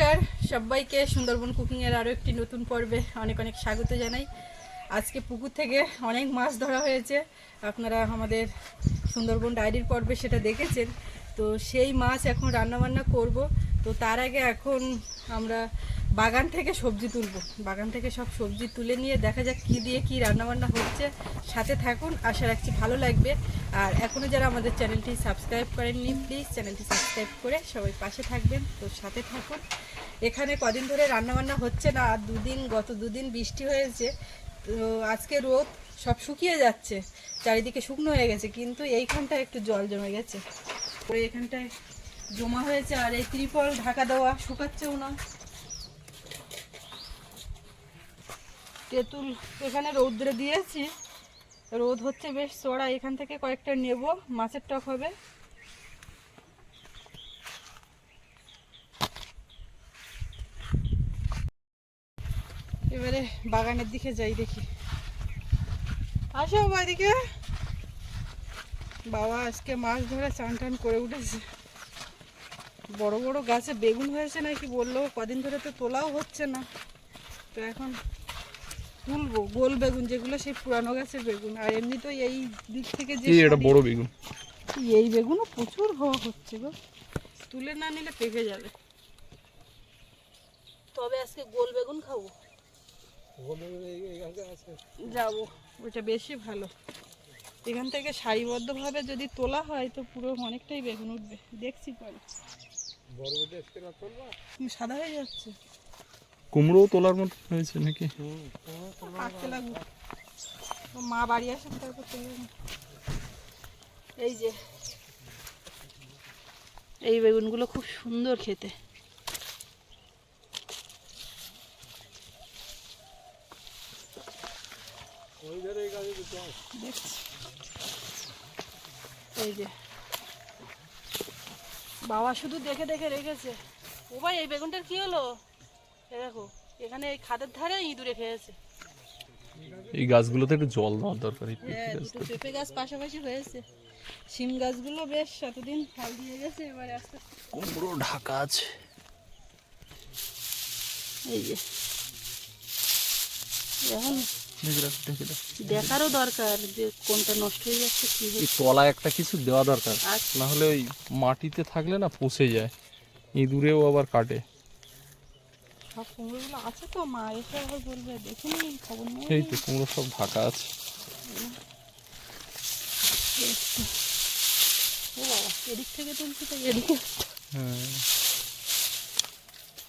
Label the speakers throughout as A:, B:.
A: নমস্কার। সবাইকে সুন্দরবন কুকিংয়ের আরও একটি নতুন পর্বে অনেক অনেক স্বাগত জানাই। আজকে পুকুর থেকে অনেক মাছ ধরা হয়েছে। আপনারা আমাদের সুন্দরবন ডায়েরির পর্বে সেটা দেখেছেন। তো সেই মাছ এখন রান্নাবান্না করব। তো তার আগে এখন আমরা বাগান থেকে সবজি তুলব। বাগান থেকে সব সবজি তুলে নিয়ে দেখা যাক কী দিয়ে কী রান্নাবান্না হচ্ছে। সাথে থাকুন, আশা রাখছি ভালো লাগবে। আর এখনও যারা আমাদের চ্যানেলটি সাবস্ক্রাইব করেননি প্লিজ চ্যানেলটি সাবস্ক্রাইব করে সবাই পাশে থাকবেন। তো সাথে থাকুন। এখানে কদিন ধরে রান্নাবান্না হচ্ছে না, আর দুদিন, গত দুদিন বৃষ্টি হয়েছে, তো আজকে রোদ সব শুকিয়ে যাচ্ছে, চারিদিকে শুকনো হয়ে গেছে, কিন্তু এইখানটায় একটু জল জমে গেছে। ওই এখানটায় জমা হয়েছে, আর এই ত্রিপল ঢাকা দেওয়া শুকাচ্ছেও না তেঁতুল এখানে রৌদ্রে দিয়েছি, রোদ হচ্ছে বেশ, চড়া এখান থেকে কয়েকটা নেব, মাছের টক হবে। এবারে বাগানের দিকে যাই দেখি। আসো বাড়িকে বাবা আজকে মাছ ধরে চান টান করে উঠেছে। বড় বড় গাছে বেগুন হয়েছে নাকি বলল কদিন ধরে তো তোলাও হচ্ছে না। তো এখন তুলবো গোল বেগুন যেগুলো সেই পুরানো গাছের বেগুন। আর এমনি তো এই দিক থেকে যে
B: এই এটা বড় বেগুন?
A: এই বেগুনও প্রচুর হওয়া হচ্ছে গো। তুলে না নিলে পেকে যাবে। তবে আজকে গোল বেগুন খাব। যাব ওটা বেশি ভালো। এখান থেকে সারিবদ্ধভাবে যদি তোলা হয় তো পুরো অনেকটাই বেগুন উঠবে। দেখছি পরে। সাদা হয়ে যাচ্ছে?
B: কুমড়োও তোলার মতো হয়েছে নাকি?
A: লাগবে মা বাড়ি আসেন তারপর এই যে এই বেগুনগুলো খুব সুন্দর খেতে। দেখছি। এই যে। বাবা শুধু দেখে দেখে রেখেছে। ও ভাই এই বেগুনটার কি হলো? দেখো এখানে এই খাদের ধারে ইঁদুরে খেয়েছে।
B: এই গাছগুলোতে একটু জল দেওয়ার দরকার পেঁপে
A: হ্যাঁ। দুটো পেঁপে গাছ পাশাপাশি হয়েছে। শিম গাছগুলো বেশ এতদিন ফল দিয়ে গেছে এবারে আস্তে
B: কুমড়ো ঢাকা আছে।
A: এই যে। এখন। দেখারও দরকার যে কোনটা নষ্ট হয়ে যাচ্ছে কি
B: এই তলায় একটা কিছু দেওয়া দরকার।
A: আচ্ছা।
B: না হলে ওই মাটিতে থাকলে না পচে যায়। ইঁদুরেও আবার কাটে।
A: সব কুমড়োগুলো আছে তো মা এসে আবার বলবে দেখিনি খবর নেই
B: এই তো কুমড়ো সব ঢাকা আছে।
A: ও বাবা এদিক থেকে তুলছি তো এদিকে।
B: হ্যাঁ।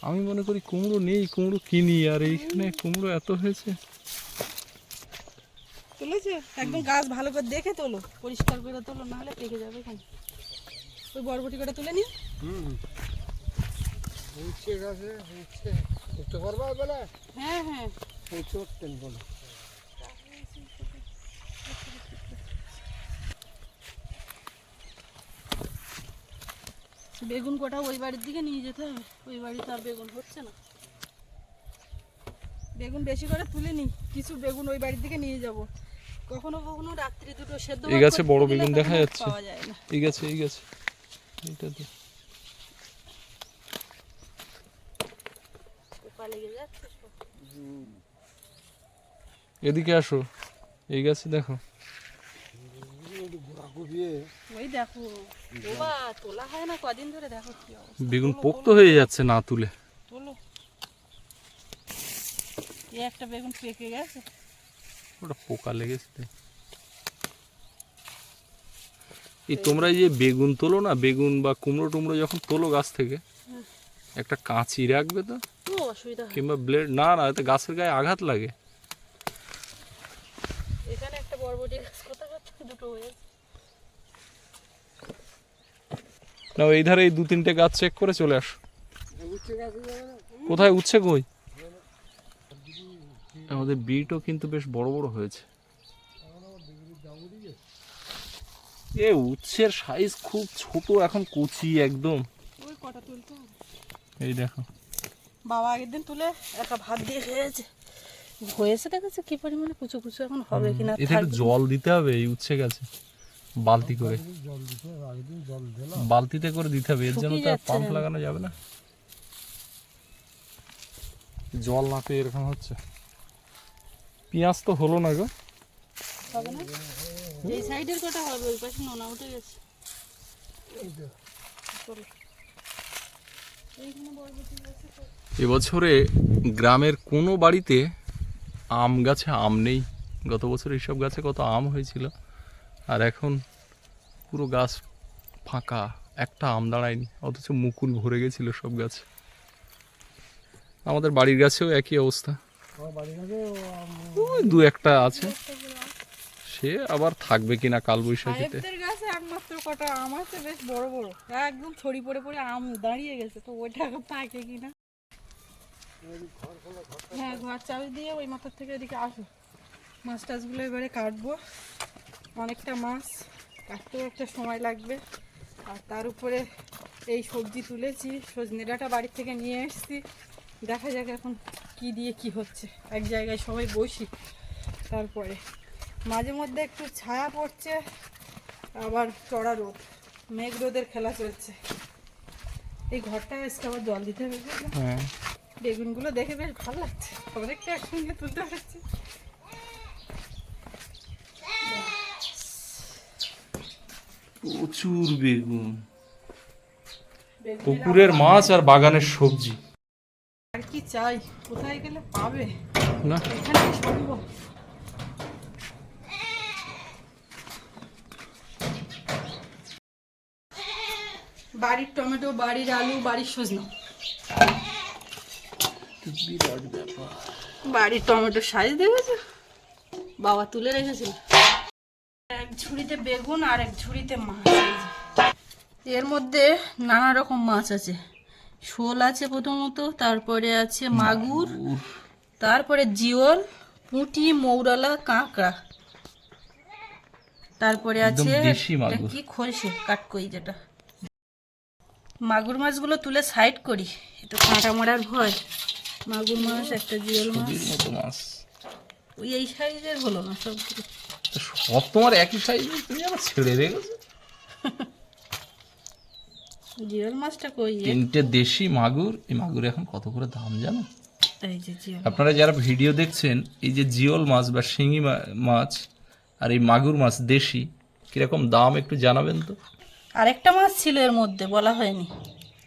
B: আমি মনে করি কুমড়ো নেই কুমড়ো কিনি। আর এইখানে কুমড়ো এত হয়েছে।
A: তুলেছে? একদম গাছ ভালো করে দেখে তোলো। পরিষ্কার করে তোলো নাহলে পেকে যাবে কেন ওই বরবটি করে তুলে নি।
C: উচ্ছে গাছে উচ্ছে উঠতে পারবা বেলা
A: হ্যাঁ হ্যাঁ।
C: উচ্ছে উঠতেন বলো।
A: বেগুন গোটা ওই বাড়ির দিকে নিয়ে যেতে হবে। ওই বাড়িতে আর বেগুন হচ্ছে না। বেগুন বেশি করে তুলে নি। কিছু বেগুন ওই বাড়ির দিকে নিয়ে যাব। কখনো কখনো রাত্রি দুটো সেদ্ধ
B: এই গাছে বড় বেগুন দেখা যাচ্ছে। এই গেছে এই গেছে। এইটা তো। এদিকে আসো। এই গাছে দেখো।
C: গোড়া
A: ওই দেখো। বাবা তোলা হয় না কদিন ধরে দেখো
B: বেগুন পোক্ত হয়ে যাচ্ছে না তুলে।
A: একটা বেগুন পেকে গেছে।
B: ওটা পোকা লেগেছে। এই তোমরা এই যে বেগুন তোলো না বেগুন বা কুমড়ো টুমড়ো যখন তোলো গাছ থেকে একটা কাঁচি রাখবে তো কিংবা ব্লেড না না এতে গাছের গায়ে আঘাত লাগে।
A: এখানে একটা বরবটি গাছ দুটো হয়েছে?
B: না এই ধারে এই দু তিনটে গাছ চেক করে চলে আসো। কোথায় উচ্ছে কই? আমাদের বিটও কিন্তু বেশ বড় বড় হয়েছে। এ উচ্ছের সাইজ খুব ছোট এখন কুচি একদম।
A: ওই কটা তুলতে হবে।
B: এই দেখো।
A: বাবা আগের দিন তুলে একা ভাত দিয়ে খেয়েছে। হয়েছে দেখেছে কি পরিমাণে কুচু কুচু এখন হবে কিনা
B: একটু জল দিতে হবে এই উচ্ছে গাছে। বালতি করে।
C: জল দিতে হবে আগের দিন জল দিলাম
B: বালতিতে করে দিতে হবে এর জন্য তো পাম্প লাগানো যাবে না। জল না পেয়ে এরকম হচ্ছে। পেঁয়াজ তো হলো না গো।
A: হবে না? এই সাইডের কটা হবে ওই পাশে নোনা উঠে গেছে।
B: এবছরে গ্রামের কোনো বাড়িতে আম গাছে আম নেই। গত বছর এইসব গাছে কত আম হয়েছিল। আর এখন পুরো গাছ ফাঁকা একটা আম দাঁড়ায়নি অথচ মুকুল ভরে গেছিল সব গাছ। আমাদের বাড়ির গাছেও একই অবস্থা। ওই দু একটা আছে। সে আবার থাকবে কিনা কাল বৈশাখীতে।
A: গাছে একমাত্র কটা আম আছে বেশ বড় বড়। একদম ছড়ি পড়ে পড়ে আম দাঁড়িয়ে গেছে তো ওইটা এখন থাকে কিনা? হ্যাঁ ঘর চাবি দিয়ে ওই মাথার থেকে এদিকে আসো। মাছ টাছগুলো এবারে কাটবো। অনেকটা মাছ কাটতেও একটা সময় লাগবে। আর তার উপরে এই সবজি তুলেছি সজনে ডাঁটা বাড়ির থেকে নিয়ে এসেছি। দেখা যাক এখন কি দিয়ে কি হচ্ছে। এক জায়গায় সবাই বসি তারপরে। মাঝে মধ্যে একটু ছায়া পড়ছে আবার চড়া রোদ মেঘ রোদের খেলা চলছে। এই ঘরটা আজকে আবার জল দিতে হবে?
B: হ্যাঁ।
A: বেগুনগুলো দেখে বেশ ভালো লাগছে অনেকটা একসঙ্গে তুলতে পারছি।
B: প্রচুর বেগুন। পুকুরের মাছ আর বাগানের সবজি।
A: চাই। কোথায় গেলে পাবে?
B: না।
A: এখানে সম্ভব বাড়ির টমেটো বাড়ির আলু বাড়ির সজনা।
B: বিরাট ব্যাপার।
A: বাড়ির টমেটো সাইজ দেখেছ? বাবা তুলে রেখেছিল। এক ঝুড়িতে বেগুন আর এক ঝুড়িতে মাছ। এর মধ্যে নানা রকম মাছ আছে। শোল আছে প্রথমত তারপরে আছে মাগুর তারপরে জিওল পুঁটি মৌরালা কাঁকড়া। তারপরে আছে এটা। কি খলসে কাটকই যেটা। মাগুর মাছগুলো তুলে সাইড করি একটু কাঁটা মারার ভয়। মাগুর মাছ একটা জিওল মাছ।
B: মাছ।
A: ওই এই সাইজের হলো না সবগুলো।
B: সব তোমার একই সাইজ তুমি আবার ছেড়ে রেখেছো
A: জিওল মাছটা কই
B: তিনটে দেশি মাগুর। এই মাগুর এখন কত করে দাম জানো? আপনারা যারা ভিডিও দেখছেন এই যে জিওল মাছ বা শিঙি মাছ আর এই মাগুর মাছ দেশি কীরকম দাম একটু জানাবেন তো?
A: আরেকটা মাছ ছিল এর মধ্যে বলা হয়নি।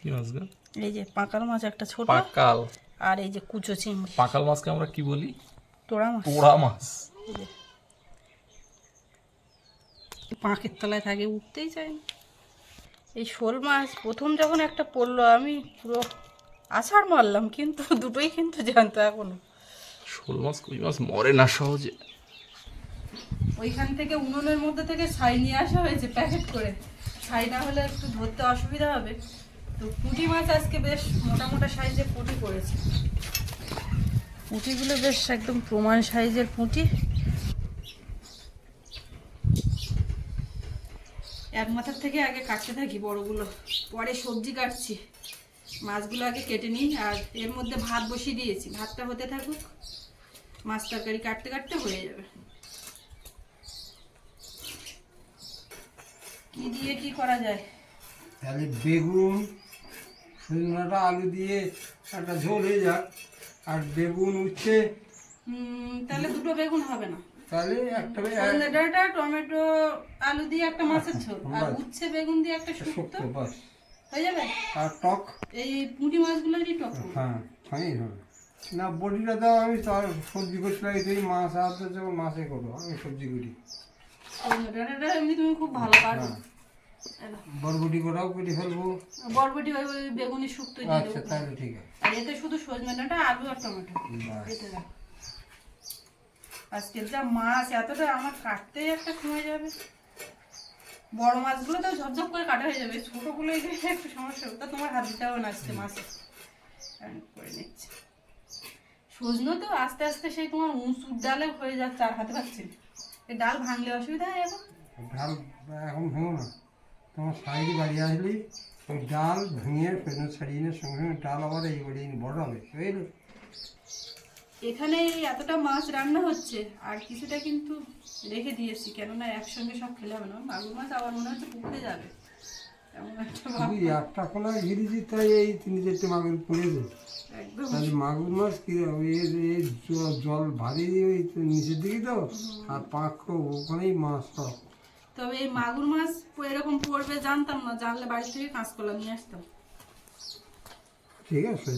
B: কি মাছ গো?
A: এই যে পাকাল মাছ একটা ছোট।
B: পাকাল।
A: আর এই যে কুচো চিংড়ি।
B: পাকাল মাছকে আমরা কি বলি?
A: তোড়া মাছ।
B: পোড়া মাছ।
A: পাঁকের তলায় থাকে উঠতেই চায় না। এই শোল মাছ প্রথম যখন একটা পড়ল আমি পুরো আছাড় মারলাম কিন্তু দুটোই কিন্তু জানতো এখনও।
B: শোল মাছ কই মাছ মরে না সহজে।
A: ওইখান থেকে উনুনের মধ্যে থেকে ছাই নিয়ে আসা হয়েছে প্যাকেট করে। ছাই না হলে একটু ধরতে অসুবিধা হবে। তো পুঁটি মাছ আজকে বেশ মোটা মোটা সাইজের পুঁটি পড়েছে। পুঁটিগুলো বেশ একদম প্রমাণ সাইজের পুঁটি। এক মাথার থেকে আগে কাটতে থাকি বড়গুলো। পরে সবজি কাটছি। মাছগুলো আগে কেটে নিই আর এর মধ্যে ভাত বসিয়ে দিয়েছি। ভাতটা হতে থাকুক মাছ তরকারি কাটতে কাটতে হয়ে যাবে। কি দিয়ে কি করা যায়?
C: তাহলে বেগুন সজনাটা আলু দিয়ে একটা ঝোল হয়ে যাক। আর বেগুন
A: হুম, তাহলে দুটো বেগুন হবে না।
C: তাহলে একটা
A: ডাঁটা টমেটো আলু দিয়ে একটা মাছের ঝোল। আর উচ্ছে বেগুন দিয়ে একটা শুক্তো।
C: বাস।
A: হয়ে যাবে?
C: আর টক?
A: এই পুঁটি মাছগুলোরই টক।
C: হ্যাঁ ফাইন হবে। না বডিটা দাও আমি তার সবজি মাছ আসতে যখন মাছে করব আমি সবজি করি।
A: এমনি তুমি খুব ভালো পারো।
C: হ্যাঁ। বরবটি করাও কেটে ফেলব।
A: বরবটি ওই বেগুনি শুক্তো দিয়ে
C: আচ্ছা তাহলে ঠিক আছে।
A: আর এতে শুধু সজনে ডাঁটা আলু আর টমেটো। আজকে যা মাছ, এতটা আমার কাটতেই একটা সময় যাবে। বড় মাছগুলো তো ঝপঝপ করে কাটা হয়ে যাবে, ছোটগুলো এই একটু সমস্যা তা তোমার হাত দিতে হবে না আজকে মাছে। করে নিচ্ছি। সজনো তো আস্তে আস্তে সেই তোমার উঁচুর ডালে হয়ে যাচ্ছে, আর হাতে পাচ্ছি এই ডাল ভাঙলে অসুবিধা হয় এখন?
C: ডাল এখন ভেঙো না। তোমার সাইডে বাড়ি আসলি, ওই ডাল ভেঙে পেছনে ছাড়িয়ে সঙ্গে সঙ্গে ডাল আবার এই বাড়ি বড় হবে। বুঝলি?
A: এখানে এতটা মাছ রান্না হচ্ছে আর কিছুটা কিন্তু রেখে দিয়েছি কেননা একসঙ্গে সব খেলে হবে না। মাগুর মাছ আবার মনে হচ্ছে পুকুরে যাবে। এমন একটা
C: শুধু একটা খোলা ঘিরেছি তাই এই তিন চারটে মাগুর তাহলে মাগুর মাছ কি জল ভারী ওই নিচের দিকে তো আর পাঁক ওখানেই মাছ সব।
A: তবে এই মাগুর মাছ এরকম পড়বে জানতাম না জানলে বাড়ি থেকে কাঁচকলা নিয়ে আসতাম।
C: ঠিক আছে?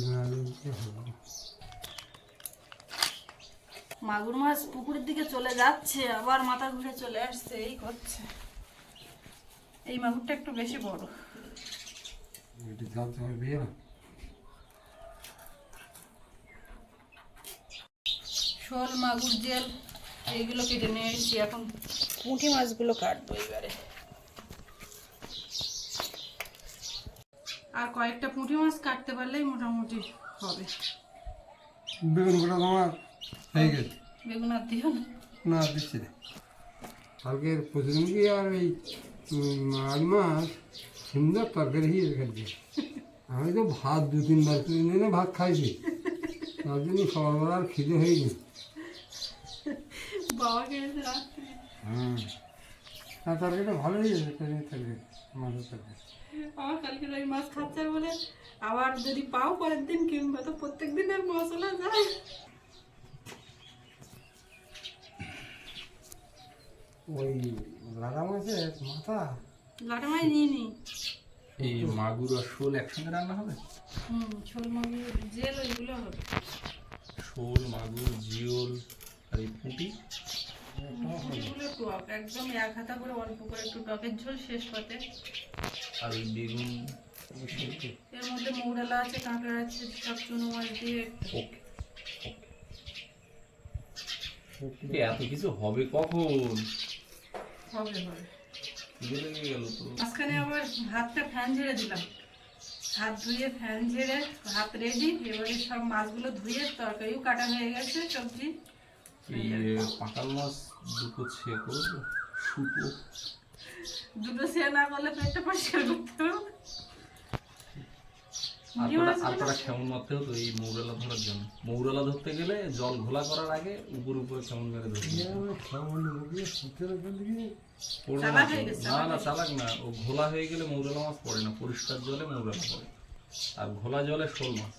A: মাগুর মাছ পুকুরের দিকে চলে যাচ্ছে আবার মাথা ঘুরে চলে আসছে এই করছে। এই মাগুরটা একটু বেশি বড়। শোল মাগুর জেল এইগুলো কেটে নিয়ে এসেছি এখন। পুঁটি মাছগুলো কাটবো এবারে। আর কয়েকটা পুঁটি মাছ কাটতে পারলেই মোটামুটি হবে।
C: বেগুন গোটা তোমার? হয়ে গেছে
A: বেগুন আর দিও না।
C: না দিচ্ছি না। কালকের প্রতিদিনকে আর ওই মাছ মাছ সুন্দর তরকারি হিসেবে খেলছে। আমি তো ভাত দু তিনবার দিনে ভাত খাইছি। তার জন্য সকালবেলা আর খিদে হয়নি। হ্যাঁ। আর তরকারিটা ভালোই আছে তরকারি মাছের তরকারি।
A: আমার কালকে ওই মাছ খাচ্ছে বলে আবার যদি পাও পরের দিন কিনবো তো প্রত্যেক দিন আর মশলা যায়।
C: ওই লাড়া মাছের মাথা?
A: লাটা মাছ নিয়ে নি।
B: এই মাগুর আর শোল একসঙ্গে রান্না হবে?
A: হুম ছোল মাগুর জেল ওইগুলো হবে।
B: শোল মাগুর জিওল আর এই পুঁটি?
A: পুঁটিগুলো টক একদম এক হাতা করে অল্প করে একটু টকের ঝোল শেষ পাতে।
B: আর ওই বেগুন?
A: এর মধ্যে আছে কাঁকড়া আছে সব চুনো মাছ দিয়ে।
B: ওকে এত কিছু হবে কখন?
A: হবে মাঝখানে আবার হাতটা ফ্যান ঝেড়ে দিলাম। হাত ধুয়ে ফ্যান ঝেড়ে হাত রেডি এবারে সব মাছগুলো ধুয়ে তরকারিও কাটা হয়ে গেছে সবজি।
B: এই মাছ দুটো ছে করব
A: দুটো সে না করলে পেটটা পরিষ্কার করতে হবে।
B: আর খেমন মারতে হতো এই মৌরালা ধরার জন্য। মৌরালা ধরতে গেলে জল ঘোলা করার আগে উপর উপরে খেমন মেরে ধরতে না না চালাক না ও ঘোলা হয়ে গেলে মৌরালা মাছ পড়ে না পরিষ্কার জলে মৌরালা পড়ে। আর ঘোলা জলে শোল মাছ।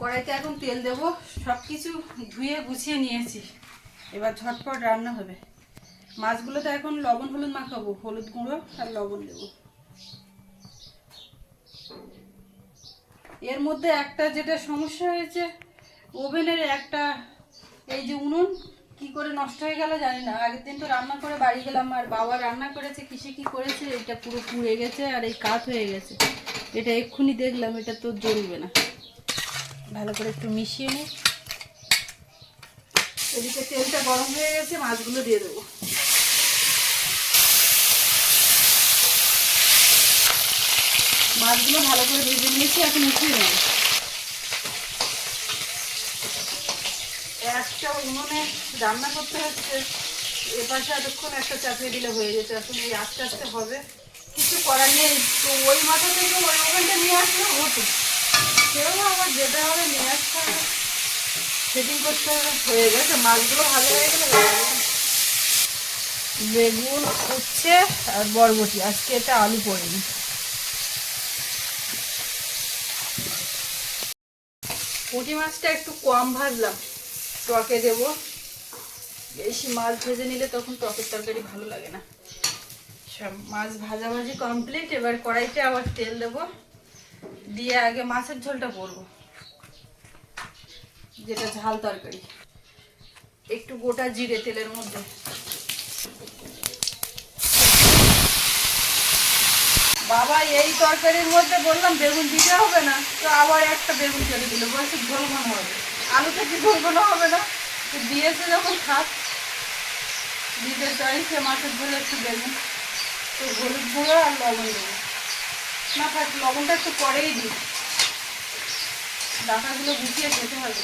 A: কড়াইতে এখন তেল দেবো সব কিছু ধুয়ে গুছিয়ে নিয়েছি। এবার ঝটপট রান্না হবে। মাছগুলো তো এখন লবণ হলুদ মাখাবো। হলুদ গুঁড়ো আর লবণ দেবো। এর মধ্যে একটা যেটা সমস্যা হয়েছে, ওভেনের একটা এই যে উনুন কি করে নষ্ট হয়ে গেল জানি না। আগের দিন তো রান্না করে বাড়ি গেলাম, আর বাবা রান্না করেছে, কিসে কি করেছে, এটা পুরো পুড়ে গেছে আর এই কাত হয়ে গেছে। এটা এক্ষুনি দেখলাম, এটা তো জ্বলবে না। ভালো করে একটু মিশিয়ে নিই এদিকে তেলটা গরম হয়ে গেছে, মাছগুলো দিয়ে দেবো। মাছগুলো ভালো করে ভেজে নিয়েছি, এখন উঠিয়ে নেব। একটা উনুনে রান্না করতে হচ্ছে এপাশে এতক্ষণ একটা চাপিয়ে দিলে হয়ে যেত, এখন এই আস্তে আস্তে হবে। কিছু করার নেই, তো ওই মাথা থেকে ওই ওখানটা নিয়ে আসলে হতো। সেও আবার যেতে হবে, নিয়ে আসতে হবে। সেটিং করতে হবে, হয়ে গেছে, মাছগুলো ভালো হয়ে গেলে বেগুন, উচ্ছে আর বরবটি, আজকে এটা আলু পড়েনি। পুঁটি মাছটা একটু কম ভাজলাম। টকে দেবো। বেশি মাছ ভেজে নিলে তখন টকের তরকারি ভালো লাগে না। সব মাছ ভাজাভাজি কমপ্লিট এবার কড়াইতে আবার তেল দেবো। দিয়ে আগে মাছের ঝোলটা করব। যেটা ঝাল তরকারি। একটু গোটা জিরে তেলের মধ্যে। বাবা, এই তরকারির মধ্যে বললাম বেগুন দিতে হবে না, তো আবার একটা বেগুন চলে দিল। বলছে ঝোল হবে। আলুটা কি ঝোল হবে না? তো দিয়েছে যখন খাক দিতে চাইছে মাছের ঝোলে একটু বেগুন। তো হলুদ গুঁড়ো আর লবণ দেবো। না থাক, লবণটা একটু পরেই দিই। ডাটাগুলো গুছিয়ে খেতে হবে।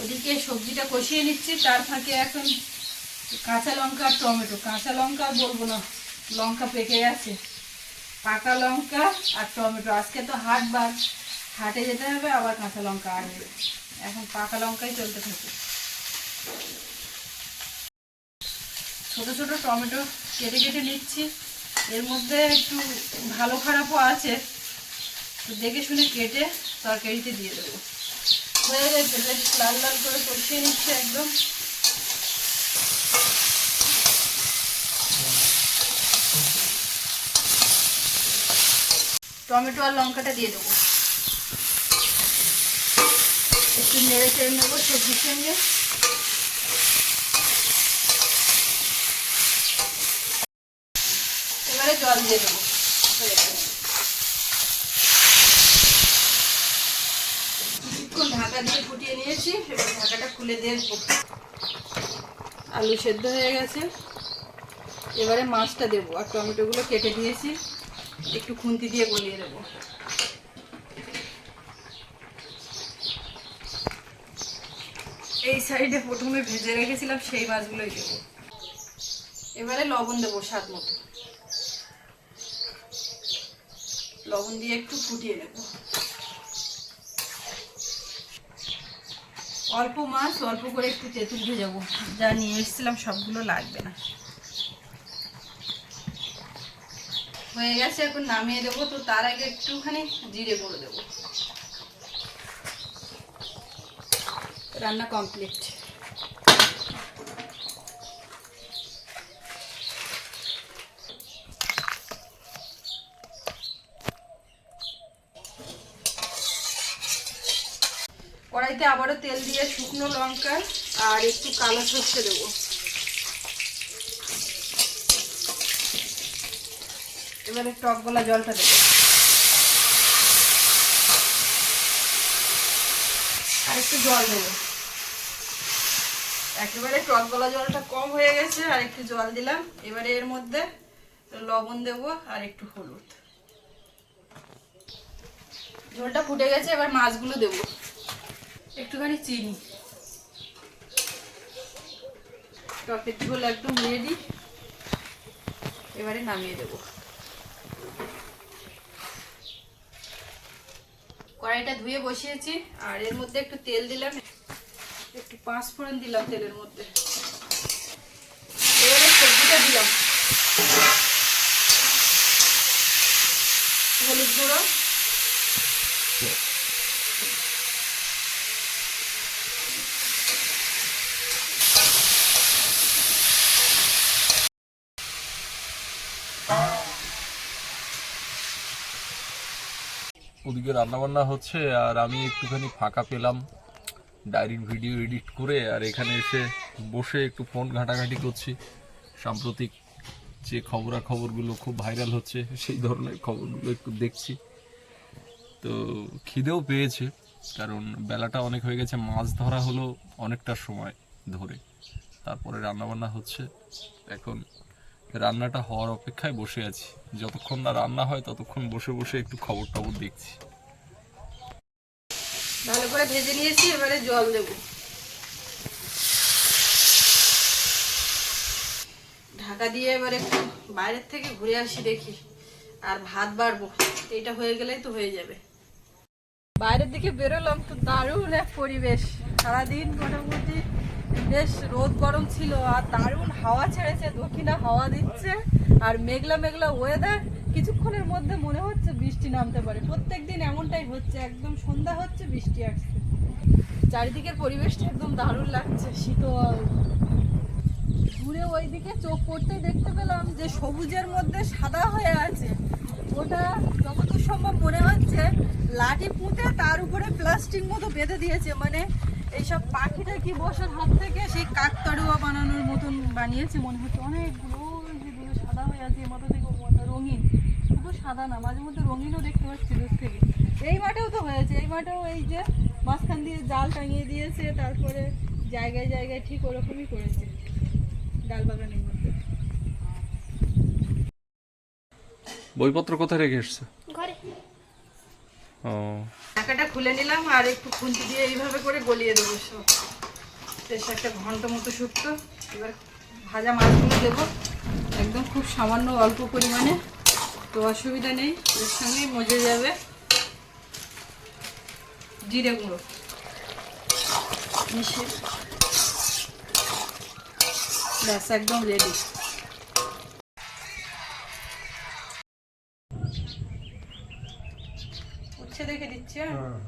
A: ওদিকে সবজিটা কষিয়ে নিচ্ছি, তার ফাঁকে এখন কাঁচা লঙ্কা আর টমেটো। কাঁচা লঙ্কা বলব না, লঙ্কা পেকে গেছে। পাকা লঙ্কা আর টমেটো। আজকে তো হাট বার হাটে যেতে হবে, আবার কাঁচা লঙ্কা আনবে এখন পাকা লঙ্কাই চলতে থাকে। ছোট ছোট টমেটো কেটে কেটে নিচ্ছি। এর মধ্যে একটু ভালো খারাপও আছে। তো দেখে শুনে কেটে তরকারিতে দিয়ে দেবো। হয়ে গেছে লাল লাল করে কষিয়ে নিচ্ছে একদম। টমেটো আর লঙ্কাটা দিয়ে দেবো। একটু নেড়ে চেড়ে নেব সবজির সঙ্গে। এবারে জল দিয়ে দেবো। কিছুক্ষণ ঢাকা দিয়ে ফুটিয়ে নিয়েছি, এবার ঢাকাটা খুলে দেখব আলু সেদ্ধ হয়ে গেছে। এবারে মাছটা দেবো, আর টমেটোগুলো কেটে দিয়েছি। একটু খুন্তি দিয়ে গলিয়ে দেবো। এই সাইডে প্রথমে ভেজে রেখেছিলাম, সেই মাছগুলোই দেবো। এবারে লবণ দেবো স্বাদ মতো। লবণ দিয়ে একটু ফুটিয়ে নেব। অল্প মাছ, অল্প করে একটু তেঁতুল ভেজাবো। যা নিয়ে এসেছিলাম, সবগুলো লাগবে না। হয়ে গেছে, এখন নামিয়ে দেবো। তো তার আগে একটুখানি জিরে গুঁড়ো দেবো। রান্না কমপ্লিট কড়াইতে আবারও তেল দিয়ে শুকনো লঙ্কা আর একটু কালো সর্ষে দেবো। এবারে টক গলা জলটা দেবো। আর একটু জল দেবো। একেবারে টক গলা জলটা কম হয়ে গেছে, আর একটু জল দিলাম। এবারে এর মধ্যে লবণ দেবো আর একটু হলুদ। ঝোলটা ফুটে গেছে, এবার মাছগুলো দেবো। একটুখানি চিনি। টকের ঝোল একদম রেডি এবারে নামিয়ে দেবো। কড়াইটা ধুয়ে বসিয়েছি, আর এর মধ্যে একটু তেল দিলাম, একটু পাঁচ ফোড়ন দিলাম তেলের মধ্যে। এবারে সবজিটা দিলাম। হলুদ গুঁড়ো
B: ওদিকে রান্নাবান্না হচ্ছে, আর আমি একটুখানি ফাঁকা পেলাম। ডায়েরির ভিডিও এডিট করে, আর এখানে এসে বসে একটু ফোন ঘাটাঘাটি করছি। সাম্প্রতিক যে খবরাখবরগুলো খুব ভাইরাল হচ্ছে, সেই ধরনের খবরগুলো একটু দেখছি। তো খিদেও পেয়েছে, কারণ বেলাটা অনেক হয়ে গেছে, মাছ ধরা হলো অনেকটা সময় ধরে। তারপরে রান্নাবান্না হচ্ছে, এখন রান্নাটা হওয়ার অপেক্ষায় বসে আছি। যতক্ষণ না রান্না হয়, ততক্ষণ বসে বসে একটু খবর টবর দেখছি।
A: ভালো করে ভেজে নিয়েছি, এবারে জল দেব। ঢাকা দিয়ে এবারে একটু বাইরের থেকে ঘুরে আসি দেখি, আর ভাত বাড়বো। এটা হয়ে গেলেই তো হয়ে যাবে। বাইরের দিকে বেরোলাম, তো দারুণ এক পরিবেশ। সারাদিন মোটামুটি বেশ রোদ গরম ছিল, আর দারুণ হাওয়া ছেড়েছে, দক্ষিণা হাওয়া দিচ্ছে, আর মেঘলা মেঘলা ওয়েদার কিছুক্ষণের মধ্যে মনে হচ্ছে বৃষ্টি নামতে পারে। প্রত্যেকদিন এমনটাই হচ্ছে, একদম সন্ধ্যা হচ্ছে, বৃষ্টি আসছে। চারিদিকের পরিবেশটা একদম দারুণ লাগছে, শীতল। দূরে ওইদিকে চোখ পড়তেই দেখতে পেলাম যে সবুজের মধ্যে সাদা হয়ে আছে। ওটা যতদূর সম্ভব মনে হচ্ছে, লাঠি পুঁতে তার উপরে প্লাস্টিক মতো বেঁধে দিয়েছে মানে এইসব পাখিটা কি বসার হাত থেকে সেই কাকতাড়ুয়া বানানোর মতন বানিয়েছে মনে হচ্ছে? অনেকগুলো ওই যে দূরে সাদা হয়ে আছে, এই মাথা থেকে রঙিন। শুধু সাদা না, মাঝে মধ্যে রঙিনও দেখতে পাচ্ছি দূর থেকে। এই মাঠেও তো হয়েছে, এই মাঠেও এই যে মাঝখান দিয়ে জাল টাঙিয়ে দিয়েছে, তারপরে জায়গায় জায়গায় ঠিক ওরকমই করেছে ডাল বাগানের মধ্যে।
B: বইপত্র কোথায় রেখে এসছে?
A: ঢাকাটা খুলে নিলাম আর একটু খুন্তি দিয়ে এইভাবে করে গলিয়ে দেবো সব। বেশ একটা ঘণ্টা মতো শুক্তো। এবার ভাজা মাছগুলো দেবো। একদম খুব সামান্য অল্প পরিমাণে। তো অসুবিধা নেই, এর সঙ্গেই মজে যাবে। জিরে গুঁড়ো। মিশিয়ে। ব্যাস, একদম রেডি ইচ্ছে দেখে দিচ্ছি হ্যাঁ?
C: হ্যাঁ।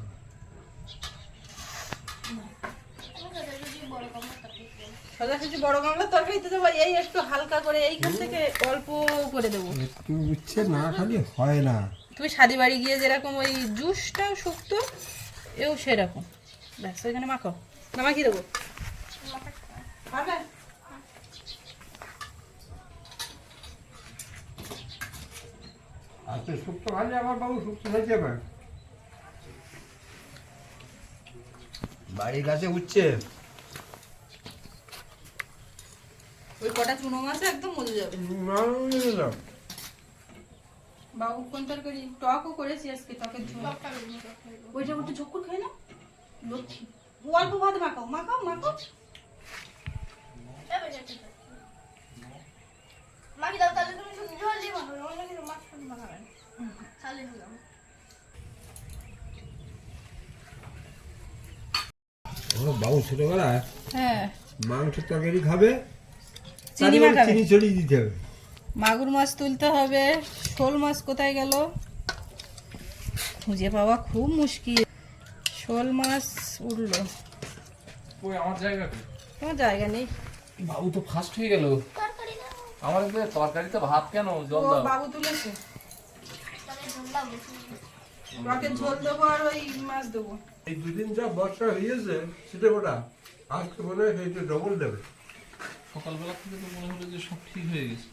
A: সোজাসুজি বড় গামলা তরকারিতে দেবো এই একটু হালকা করে এইখান থেকে অল্প করে দেবো।
C: একটু উচ্ছে না খালি হয় না।
A: তুমি শাদি বাড়ি গিয়ে যেরকম ওই জুসটাও শুক্তো এও সেরকম। ব্যাস ওইখানে না মাখিয়ে দেবো।
C: শুক্তো খালি আমার বাবু শুক্তো বাড়ির কাছে উচ্ছে
A: ওই কটা চুনো মাছে একদম মজে যাবে। বাবু কোন তরকারি টকও করেছি আজকে টকের ঝোল। ওইটা একটু খাই না লক্ষ্মী। অল্প ভাত মাখাও মাখাও মাখাও।
D: মাকে দাও তাহলে তুমি দিয়ে বানাবে অন্য কিছু মাছ ফাছ তাহলে হলো
C: আমার বাবু ছোটবেলায়
A: হ্যাঁ।
C: মাংসের তরকারি খাবে
A: চিনি মাখাবে?
C: চিনি ছড়িয়ে দিতে হবে।
A: মাগুর মাছ তুলতে হবে। শোল মাছ কোথায় গেল? খুঁজে পাওয়া খুব মুশকিল। শোল মাছ উঠল।
B: ওই আমার জায়গা
A: কোনো জায়গা নেই।
B: বাবু তো ফার্স্ট হয়ে গেল।
D: তরকারি দাও
B: আমার তরকারিতে ভাত কেন? জল দাও।
A: বাবু তুলেছে।
D: ঝোল
A: দেবো আর ওই মাছ দেবো।
C: এই দুদিন যা বর্ষা হয়েছে সেটা ওটা আজকে মনে হয় সেইটা ডবল দেবে।
B: সকালবেলা থেকে তো মনে হলো যে সব ঠিক হয়ে গেছে।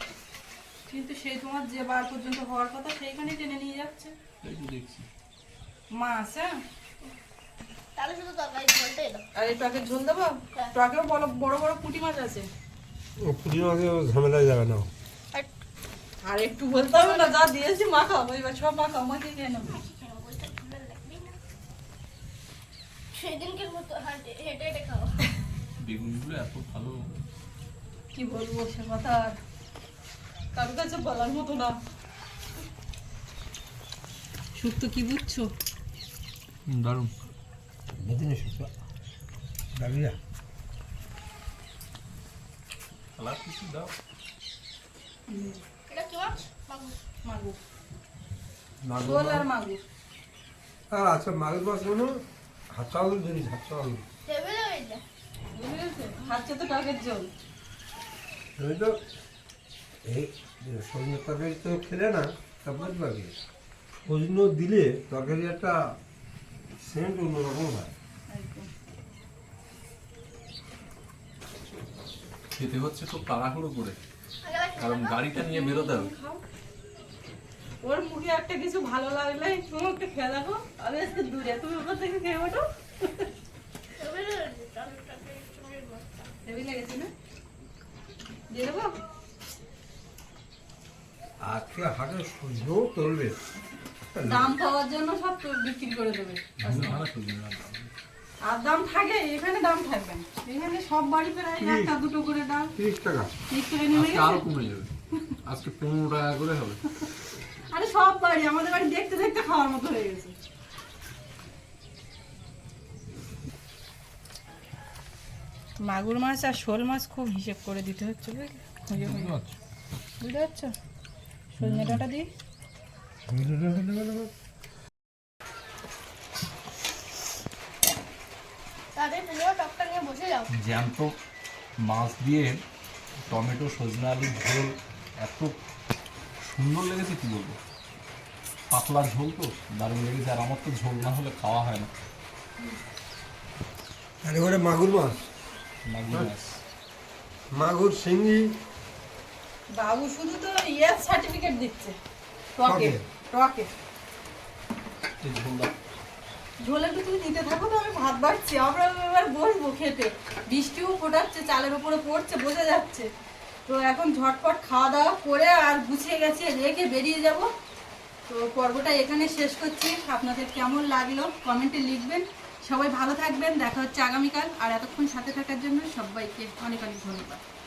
A: কিন্তু সেই তোমার যে বার পর্যন্ত হওয়ার কথা সেইখানেই টেনে নিয়ে যাচ্ছে।
B: এই তো দেখছি।
A: মাছ হ্যাঁ
D: তাহলে শুধু তরকারি ঝোলটাই দাও
A: আর এই টকের ঝোল দেবো? টকেও বড় বড় বড় পুঁটি মাছ আছে।
C: ও পুরি মাকে ঝামেলায় যাবে না
D: আর
A: একটু বলতে হবে না যা দিয়েছি মাখাও এবার সব মাখাও মাখিয়ে খেয়ে নেব
D: বলতে ঝোলের লাগবেই না সেদিনকের মতো হেঁটে হেঁটে খাও
B: বেগুনগুলো এত ভালো।
A: কি বলব সে কথা আর কারোর কাছে বলার মতো না। শুক্তো কি বুঝছ?
B: দারুণ।
C: দাবিয়া
B: কালার কিছু দাও।
D: এটা কি মাছ? মাগুর।
A: মাগুর।
C: মাগুর
A: আর
C: মাছ। আচ্ছা মাগুর মাছ হাত চাউল জিনিস হাত
A: খাচ্ছে তো টকের
C: তুমি তো এই সজনের তরকারি তো খেলে না তা বুঝতে সজনো দিলে তরকারি একটা সেন্ট অন্যরকম হয়
B: খেতে হচ্ছে খুব তাড়াহুড়ো করে কারণ গাড়িটা নিয়ে বেরোতে হবে।
A: ওর মুখে একটা কিছু ভালো লাগলে তুমি একটা খেয়ে দেখো আমি আজকে দূরে। তুমি ওখান থেকে খেয়ে ওঠো।
D: টেবিলে তরকারি চুলের বস্তা
A: হেভি লেগেছে না? দিয়ে দেবো?
C: আজকে হাটে সজনো চলবে।
A: দাম পাওয়ার জন্য সব বিক্রি করে দেবে। আর দাম থাকে এখানে দাম থাকবে এখানে সব বাড়ি প্রায় একটা দুটো করে দাম
C: তিরিশ টাকা।
A: ঠিক করে নেমে
B: আজকে
A: আরও
B: কমে যাবে। আজকে পনেরো টাকা করে হবে।
A: আরে সব বাড়ি আমাদের বাড়ি দেখতে দেখতে খাওয়ার মতো হয়ে গেছে। মাগুর মাছ আর শোল মাছ খুব হিসেব করে দিতে হচ্ছে বুঝতে পারছ। সজনে ডাঁটা দিই।
B: জ্যান্ত মাছ দিয়ে টমেটো সজনা আলু ঝোল এত সুন্দর লেগেছে কি বলব? পাতলা ঝোল তো দারুণ লেগেছে আর আমার তো ঝোল না হলে খাওয়া হয় না।
C: আর এবারে মাগুর মাছ।
B: মাগুর মাছ।
C: মাগুর শিঙ্গি।
A: বাবু শুধু তো ইয়ে সার্টিফিকেট দিচ্ছে। টকে
C: টকে?
A: ঝোল একটু তুমি দিতে থাকো তো আমি ভাত বাড়ছি। আমরা এবার বসবো খেতে। বৃষ্টিও ফোটাচ্ছে চালের উপরে পড়ছে বোঝা যাচ্ছে। তো এখন ঝটপট খাওয়া দাওয়া করে আর গুছিয়ে গেছে, রেখে বেরিয়ে যাব। তো পর্বটা এখানে শেষ করছি। আপনাদের কেমন লাগল কমেন্টে লিখবেন। সবাই ভালো থাকবেন। দেখা হচ্ছে আগামীকাল। আর এতক্ষণ সাথে থাকার জন্য সবাইকে অনেক অনেক ধন্যবাদ।